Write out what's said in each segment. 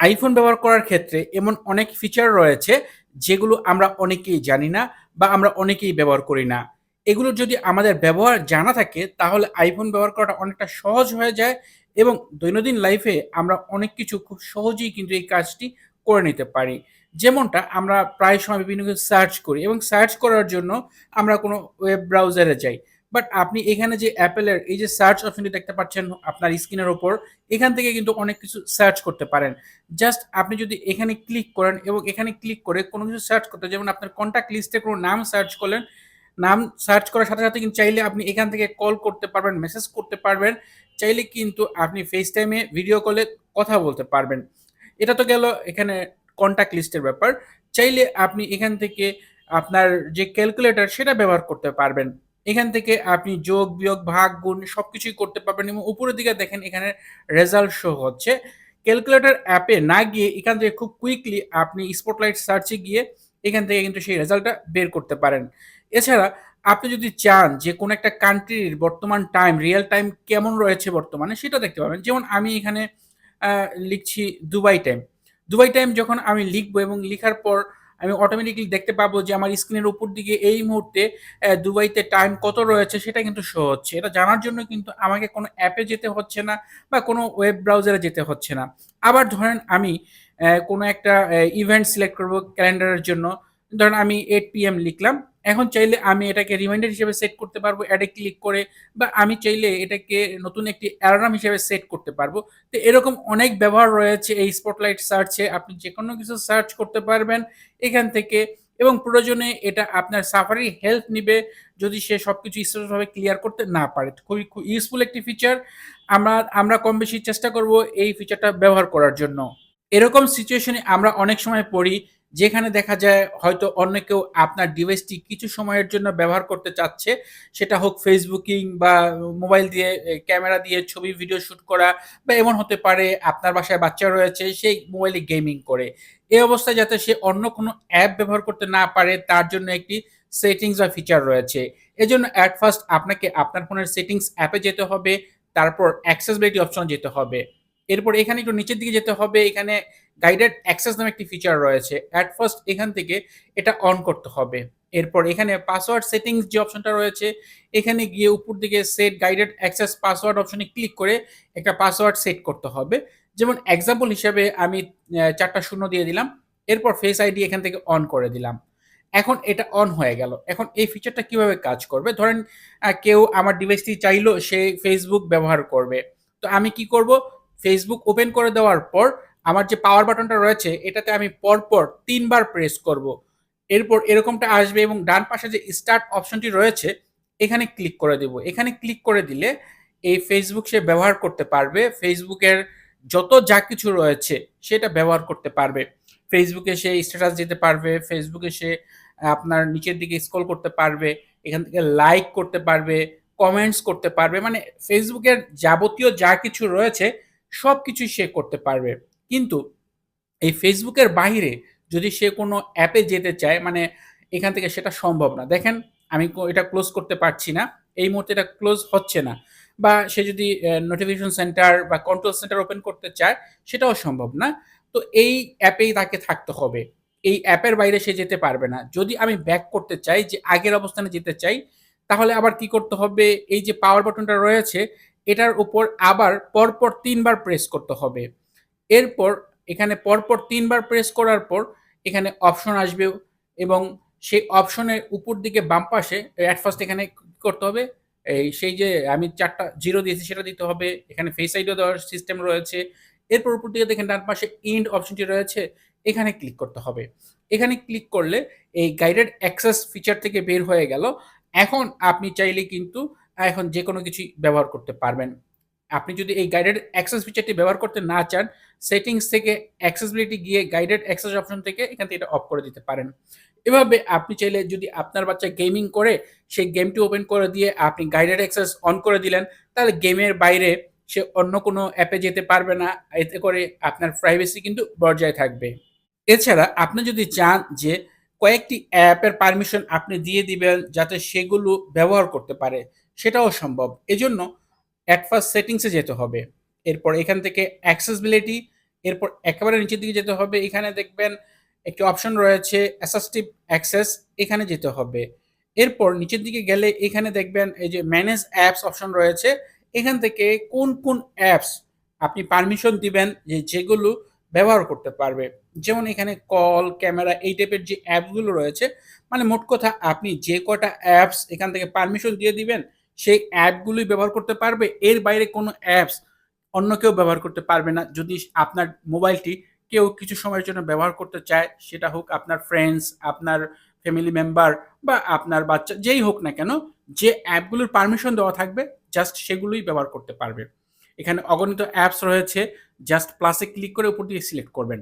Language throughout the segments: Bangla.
আইফোন ব্যবহার করার ক্ষেত্রে এমন অনেক ফিচার রয়েছে যেগুলো আমরা অনেকেই জানি না বা আমরা অনেকেই ব্যবহার করি না। এগুলো যদি আমাদের ব্যবহার জানা থাকে তাহলে আইফোন ব্যবহার করাটা অনেকটা সহজ হয়ে যায় এবং দৈনন্দিন লাইফে আমরা অনেক কিছু খুব সহজেই কিন্তু এই কাজটি করে নিতে পারি। যেমনটা আমরা প্রায় সময় বিভিন্ন কিছু সার্চ করি এবং সার্চ করার জন্য আমরা কোনো ওয়েব ব্রাউজারে যাই। বাট আপনি এখানে যে অ্যাপেলের এই যে সার্চ অপশনটি দেখতে পাচ্ছেন আপনার স্ক্রিনের ওপর এখান থেকে কিন্তু অনেক কিছু সার্চ করতে পারেন। জাস্ট আপনি যদি এখানে ক্লিক করেন এবং এখানে ক্লিক করে কোনো কিছু সার্চ করতে যেমন আপনার কনট্যাক্ট লিস্টে কোনো নাম সার্চ করলেন, নাম সার্চ করার সাথে, সাথে কিন্তু চাইলে আপনি এখান থেকে কল করতে পারবেন, মেসেজ করতে পারবেন। চাইলে কিন্তু আপনি FaceTime টাইমে ভিডিও কলে কথা বলতে পারবেন। এটা তো গেল এখানে কনট্যাক্ট লিস্টের ব্যাপার। চাইলে আপনি এখান থেকে আপনার যে ক্যালকুলেটর সেটা ব্যবহার করতে পারবেন। এখান থেকে আপনি যোগ, বিয়োগ, ভাগ, গুণ সব কিছুই করতে পারবেন এবং উপরের দিকে দেখেন এখানে রেজাল্ট শো হচ্ছে। ক্যালকুলেটর অ্যাপে না গিয়ে এখান থেকে খুব কুইকলি আপনি স্পটলাইট সার্চে গিয়ে এখান থেকে কিন্তু সেই রেজাল্টটা বের করতে পারেন। এছাড়া আপনি যদি চান যে কোনো একটা কান্ট্রির বর্তমান টাইম, রিয়েল টাইম কেমন রয়েছে বর্তমানে সেটা দেখতে পাবেন। যেমন আমি এখানে লিখছি দুবাই টাইম। দুবাই টাইম যখন আমি লিখব এবং লিখার পর আমি অটোমেটিকলি দেখতে পাবো যে আমার স্ক্রিনের উপর দিকে এই মুহূর্তে দুবাইতে টাইম কত রয়েছে সেটা কিন্তু শো হচ্ছে। এটা জানার জন্য কিন্তু আমাকে কোনো অ্যাপে যেতে হচ্ছে না বা কোনো ওয়েব ব্রাউজারে যেতে হচ্ছে না। আবার ধরেন আমি কোনো একটা ইভেন্ট সিলেক্ট করব ক্যালেন্ডারের জন্য। ধরেন আমি এইট পি এম লিখলাম। এখন চাইলে আমি এটাকে রিমাইন্ডার হিসেবে সেট করতে পারব অ্যাড ক্লিক করে, বা আমি চাইলে এটাকে নতুন একটি অ্যালার্ম হিসেবে সেট করতে পারব। তো এরকম অনেক ব্যবহার রয়েছে এই স্পটলাইট সার্চে। আপনি যে কোনো কিছু সার্চ করতে পারবেন এখান থেকে এবং প্রয়োজনে এটা আপনার সাফারি হেল্প নিবে যদি সে সবকিছু স্পষ্টভাবে ক্লিয়ার করতে না পারে। খুবই খুব ইউজফুল একটি ফিচার। আমরা আমরা কম বেশি চেষ্টা করব এই ফিচারটা ব্যবহার করার জন্য। এরকম সিচুয়েশন আমরা অনেক সময় পড়ি যেখানে দেখা যায় হয়তো অন্য কেউ আপনার ডিভাইসটি কিছু সময়ের জন্য ব্যবহার করতে চাচ্ছে। সেটা হোক ফেসবুকিং বা মোবাইল দিয়ে ক্যামেরা দিয়ে ছবি ভিডিও শুট করা বা এমন হতে পারে আপনার বাসায় বাচ্চা রয়েছে, সেই মোবাইলে গেমিং করে। এই অবস্থায় যাতে সে অন্য কোনো অ্যাপ ব্যবহার করতে না পারে, তার জন্য একটি সেটিংস বা ফিচার রয়েছে। এজন্য এট ফার্স্ট আপনাকে আপনার ফোনের সেটিংস অ্যাপে যেতে হবে। তারপর অ্যাক্সেসিবিলিটি অপশন যেতে হবে। এরপর এখানে একটু নিচের দিকে যেতে হবে। এখানে গাইডেড অ্যাক্সেস নামে একটি ফিচার রয়েছে। এট ফার্স্ট এখান থেকে এটা অন করতে হবে। এরপর এখানে পাসওয়ার্ড সেটিংস যে অপশনটা রয়েছে, এখানে গিয়ে উপর দিকে সেট গাইডেড অ্যাক্সেস পাসওয়ার্ড অপশনে ক্লিক করে একটা পাসওয়ার্ড সেট করতে হবে। যেমন এক্সাম্পল হিসেবে আমি অ্যা ৪ টা শূন্য দিয়ে দিলাম। এরপর ফেস আইডি এখান থেকে অন করে দিলাম। এখন এটা অন হয়ে গেল। এখন এই ফিচারটা কীভাবে কাজ করবে? ধরেন কেউ আমার ডিভাইসটি চাইলো, সে ফেসবুক ব্যবহার করবে। তো আমি কি করব? ফেসবুক ওপেন করে দেওয়ার পর আমার যে পাওয়ার বাটনটা রয়েছে এটাতে আমি পরপর ৩ বার প্রেস করব। এরপর এরকমটা আসবে এবং ডান পাশে যে স্টার্ট অপশনটি রয়েছে এখানে ক্লিক করে দিব। এখানে ক্লিক করে দিলে এই ফেসবুক সে ব্যবহার করতে পারবে। ফেসবুকের যত যা কিছু রয়েছে সেটা ব্যবহার করতে পারবে। ফেসবুকে সে স্ট্যাটাস দিতে পারবে, ফেসবুকে সে আপনার নিচের দিকে স্ক্রল করতে পারবে। এখান থেকে লাইক করতে পারবে, কমেন্টস করতে পারবে। মানে ফেসবুকের যাবতীয় যা কিছু রয়েছে সব কিছুই সে করতে পারবে। কিন্তু এই ফেসবুকের বাহিরে যদি সে কোনো অ্যাপে যেতে চায় মানে এখান থেকে সেটা সম্ভব না। দেখেন, আমি এটা ক্লোজ করতে পারছি না। এই মুহূর্তে এটা ক্লোজ হচ্ছে না। বা সে যদি নোটিফিকেশন সেন্টার বা কন্ট্রোল সেন্টার ওপেন করতে চায়, সেটাও সম্ভব না। তো এই অ্যাপেই তাকে থাকতে হবে। এই অ্যাপের বাইরে সে যেতে পারবে না। যদি আমি ব্যাক করতে চাই, যে আগের অবস্থানে যেতে চাই, তাহলে আবার কি করতে হবে? এই যে পাওয়ার বাটনটা রয়েছে, এটার উপর আবার পরপর ৩ বার প্রেস করতে হবে। এরপর এখানে পরপর তিনবার প্রেস করার পর এখানে অপশন আসবে এবং সেই অপশনের উপর দিকে বাম পাশে এট ফার্স্ট এখানে করতে হবে? এই সেই যে আমি চারটা জিরো দিয়েছি সেটা দিতে হবে। এখানে ফেস আইডিও দেওয়ার সিস্টেম রয়েছে। এরপর উপর দিকে দেখেন ডান পাশে ইন্ড অপশনটি রয়েছে। এখানে ক্লিক করতে হবে। এখানে ক্লিক করলে এই গাইডেড অ্যাক্সেস ফিচার থেকে বের হয়ে গেল। এখন আপনি চাইলে কিন্তু এখন যেকোনো কিছুই ব্যবহার করতে পারবেন। আপনি যদি এই গাইডেড অ্যাক্সেস ফিচারটি ব্যবহার করতে না চান, সেটিংস থেকে অ্যাক্সেসিবিলিটি গিয়ে গাইডেড অ্যাক্সেস অপশন থেকে এখান থেকে এটা অফ করে দিতে পারেন। এভাবে আপনি চাইলে যদি আপনার বাচ্চা গেমিং করে সেই গেমটি ওপেন করে দিয়ে আপনি গাইডেড অ্যাক্সেস অন করে দিলেন, তাহলে গেমের বাইরে সে অন্য কোনো অ্যাপে যেতে পারবে না। এতে করে আপনার প্রাইভেসি কিন্তু বজায় থাকবে। এছাড়া আপনি যদি চান যে কয়েকটি অ্যাপের পারমিশন আপনি দিয়ে দিবেন যাতে সেগুলো ব্যবহার করতে পারে, সেটাও সম্ভব। এজন্য এট ফার্স্ট সেটিংস যেতে হবে। এরপর এখান থেকে অ্যাক্সেসিবিলিটি এরপর একেবারে নিচের দিকে যেতে হবে। এখানে দেখবেন একটি অপশন রয়েছে অ্যাসাস্টিভ অ্যাক্সেস এখানে যেতে হবে। এরপর নিচের দিকে গেলে এখানে দেখবেন এই যে ম্যানেজ অ্যাপস অপশন রয়েছে। এখান থেকে কোন কোন অ্যাপস আপনি পারমিশন দিবেন যে যেগুলো ব্যবহার করতে পারবে। যেমন এখানে কল ক্যামেরা এই টাইপের যে অ্যাপগুলো রয়েছে মানে মোট কথা আপনি যে কটা অ্যাপস এখান থেকে পারমিশন দিয়ে দিবেন সেই অ্যাপগুলোই ব্যবহার করতে পারবে। এর বাইরে কোনো অ্যাপস অন্য কেউ ব্যবহার করতে পারবে না। যদি আপনার মোবাইলটি কেউ কিছু সময়ের জন্য ব্যবহার করতে চায়, সেটা হোক আপনার ফ্রেন্ডস আপনার ফ্যামিলি মেম্বার বা আপনার বাচ্চা, যেই হোক না কেন, যে অ্যাপগুলোর পারমিশন দেওয়া থাকবে জাস্ট সেগুলোই ব্যবহার করতে পারবে। এখানে অগণিত অ্যাপস রয়েছে জাস্ট প্লাসে ক্লিক করে উপর দিয়ে সিলেক্ট করবেন।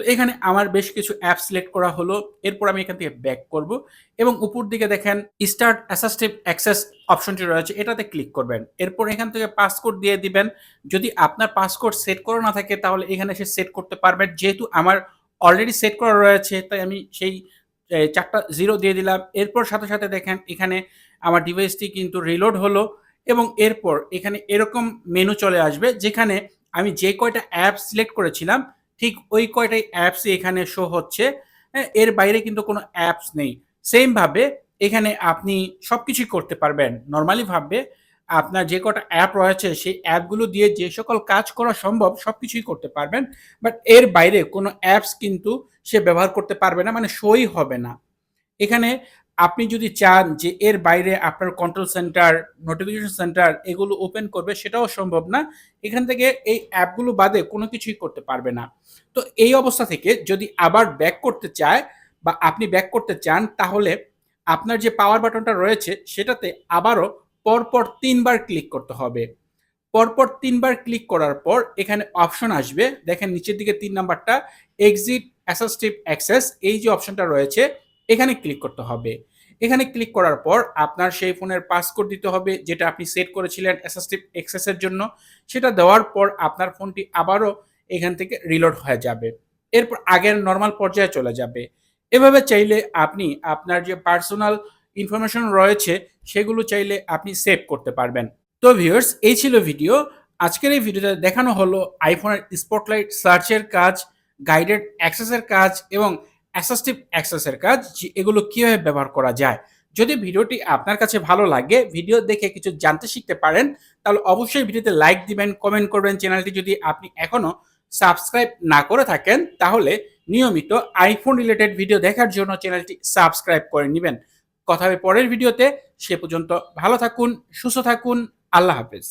তো এখানে আমার বেশ কিছু অ্যাপ সিলেক্ট করা হলো। এরপর আমি এখান থেকে ব্যাক করব এবং উপর দিকে দেখেন স্টার্ট অ্যাসাস্টিভ অ্যাক্সেস অপশনটি রয়েছে, এটাতে ক্লিক করবেন। এরপর এখান থেকে পাসকোড দিয়ে দিবেন। যদি আপনার পাসকোড সেট করা না থাকে, তাহলে এখানে সে সেট করতে পারবেন। যেহেতু আমার অলরেডি সেট করা রয়েছে, তাই আমি সেই চারটা জিরো দিয়ে দিলাম। এরপর সাথে সাথে দেখেন এখানে আমার ডিভাইসটি কিন্তু রিলোড হলো এবং এরপর এখানে এরকম মেনু চলে আসবে, যেখানে আমি যে কয়টা অ্যাপ সিলেক্ট করেছিলাম ঠিক ওই কয়টাই অ্যাপসই এখানে শো হচ্ছে এর বাইরে কিন্তু কোনো অ্যাপস নেই। সেমভাবে এখানে আপনি সব কিছুই করতে পারবেন। নর্মালি ভাবে আপনার যে কটা অ্যাপ রয়েছে, সেই অ্যাপগুলো দিয়ে যে সকল কাজ করা সম্ভব সব কিছুই করতে পারবেন। বাট এর বাইরে কোনো অ্যাপস কিন্তু সে ব্যবহার করতে পারবে না মানে সই হবে না। এখানে আপনি যদি চান যে এর বাইরে আপনার কন্ট্রোল সেন্টার নোটিফিকেশন সেন্টার এগুলো ওপেন করবে, সেটাও সম্ভব না। এখান থেকে এই অ্যাপগুলো বাদে কোনো কিছুই করতে পারবে না। তো এই অবস্থা থেকে যদি আবার ব্যাক করতে চায় বা আপনি ব্যাক করতে চান, তাহলে আপনার যে পাওয়ার বাটনটা রয়েছে, সেটাতে আবারও পরপর তিনবার ক্লিক করতে হবে। পরপর তিনবার ক্লিক করার পর এখানে অপশন আসবে। দেখেন নিচের দিকে তিন নাম্বারটা এক্সিট অ্যাসাস্টিভ অ্যাক্সেস এই যে অপশনটা রয়েছে এখানে ক্লিক করতে হবে। এখানে ক্লিক করার পর আপনার সেই ফোনের পাসকোড দিতে হবে, যেটা আপনি সেট করেছিলেন অ্যাসাস্টিভ অ্যাক্সেসের জন্য। সেটা দেওয়ার পর আপনার ফোনটি আবারও এখান থেকে রিলোড হয়ে যাবে। এরপর আগের নর্মাল পর্যায়ে চলে যাবে। এভাবে চাইলে আপনি আপনার যে পার্সোনাল ইনফরমেশন রয়েছে, সেগুলো চাইলে আপনি সেভ করতে পারবেন। তো ভিউয়ার্স এই ছিল ভিডিও আজকের এই ভিডিওতে দেখানো হলো আইফোনের স্পটলাইট সার্চের কাজ গাইডেড অ্যাক্সেসের কাজ এবং অ্যাসাস্টিভ অ্যাক্সেসের কাজ এগুলো কীভাবে ব্যবহার করা যায়। যদি ভিডিওটি আপনার কাছে ভালো লাগে, ভিডিও দেখে কিছু জানতে শিখতে পারেন, তাহলে অবশ্যই ভিডিওতে লাইক দিবেন কমেন্ট করবেন চ্যানেলটি যদি আপনি এখনও সাবস্ক্রাইব না করে থাকেন, তাহলে নিয়মিত আইফোন রিলেটেড ভিডিও দেখার জন্য চ্যানেলটি সাবস্ক্রাইব করে নেবেন। কথা হবে পরের ভিডিওতে সে পর্যন্ত ভালো থাকুন, সুস্থ থাকুন, আল্লাহ হাফেজ।